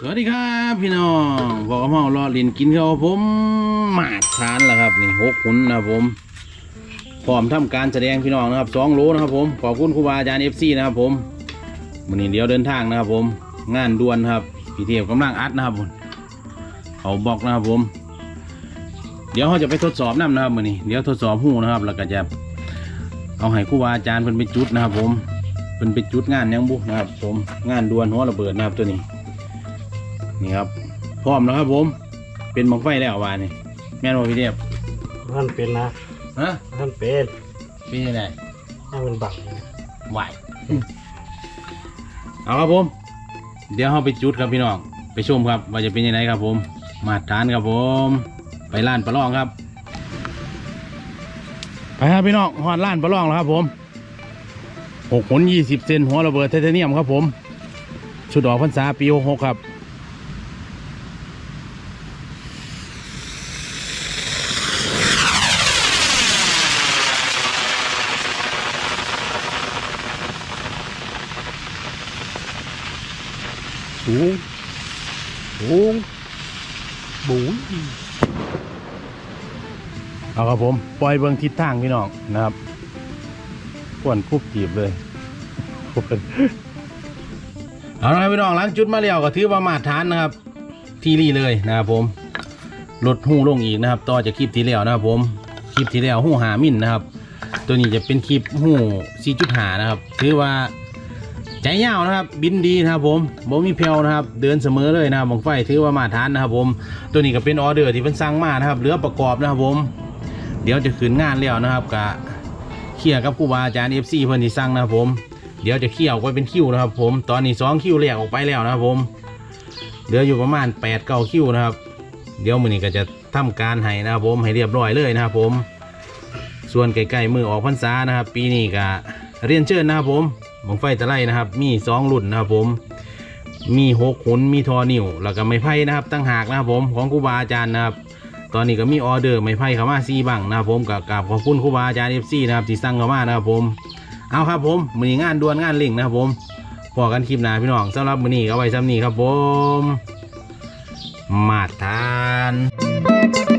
สวัสดีครับพี่น้องบอกกับเมารอลินกินข้าวผมหมาดทานแล้วครับนี่หกขุนนะผมพร้อมทำการแสดงพี่น้องนะครับสองโลนะครับผมขอบคุณครูบาอาจารย์เอฟซีนะครับผมวันนี้เดี๋ยวเดินทางนะครับผม งานด่วนครับพี่เทียบกำลังอัดนะครับผมเขาบอกนะครับผม เดี๋ยวเขาจะไปทดสอบน้ำนะครับวันนี้เดี๋ยวทดสอบหูนะครับแล้วก็จะเอาให้ครูบาอาจารย์เพิ่นไปจุดนะครับผมเพิ่นไปจุดงานยังบุนะครับผมงานด่วนหัวระเบิดนะครับตัวนี้ นี่ครับพร้อมแล้วครับผม เป็นหมอกไฟแล้ววานนี่แม่นบ่พี่เดียบท่านเป็นนะฮะท่านเป็นเป็นยังไงให้มันบังนะไหวเอาครับผม เดี๋ยวเราไปจุดครับพี่น้องไปชมครับ ว่าจะเป็นยังไงครับผม มาทานครับผม ไปร้านปลาล่องครับไปครับพี่น้องหอดร้านปลาล่องแล้วครับผมหกขนยี่สิบเซนหัวระเบิดไทเทเนียมครับผม ชุดออกพรรษาปีหกหกครับ สูงสูงบุ๋ยเอาครับผมปล่อยเบื้องทิศทางพี่น้องนะครับควนคุบจีบเลยควนเอาละครับพี่น้องหล้างจุดมาแล้วก็ถือว่ามาตรฐานนะครับ ที่รีเลยนะครับผมลดหูลงอีกนะครับ ต่อจากคลิปที่แล้วนะครับ ผมคลิปที่แล้วหูหามินนะครับ ตัวนี้จะเป็นคลิปหู4.5นะครับถือว่า ใจยาวนะครับ บินดีนะครับผมบ่มีเพลนะครับ เดินเสมอเลยนะครับบังไฟถือว่ามาตรฐานนะครับ ผมตัวนี้ก็เป็นออเดอร์ที่เป็นสั่งมานะครับเหลือประกอบนะครับผม เดี๋ยวจะขึ้นงานแล้วนะครับกะเคลียร์กับครูบาอาจารย์เอฟซีเพื่อนที่สั่งนะครับผม เดี๋ยวจะเคลียร์ออกไปเป็นคิวนะครับ ผมตอนนี้สองคิวแรกออกไปแล้วนะครับผมเหลืออยู่ประมาณ8ปดเก้าคิวนะครับ เดี๋ยวมือนี้ก็จะทำการให้นะครับผมให้เรียบร้อยเลยนะครับผม ส่วนใกล้ๆมือออกพรรษานะครับ ปีนี้ก็เรียนเชิญนะครับผม บังไฟตะไลนะครับ มีสองรุ่นนะครับผมมีหกหุนมีทอนิวแล้วก็ไม้ไผ่นะครับตั้งหากนะครับผมของครูบาอาจารย์นะครับ ตอนนี้ก็มีออเดอร์ไม้ไผ่เข้ามาซีบังนะครับผมกับกับขอบคุณครูบาอาจารย์เอฟซีนะครับที่สั่งเข้ามานะครับผมเอาครับผมมือนี้งานด่วนงานเล่งนะครับผมพอกันคลิปหน้าพี่น้องสำหรับมือนี้ก็ไว้ซ้ำนี้ครับผม มาทาน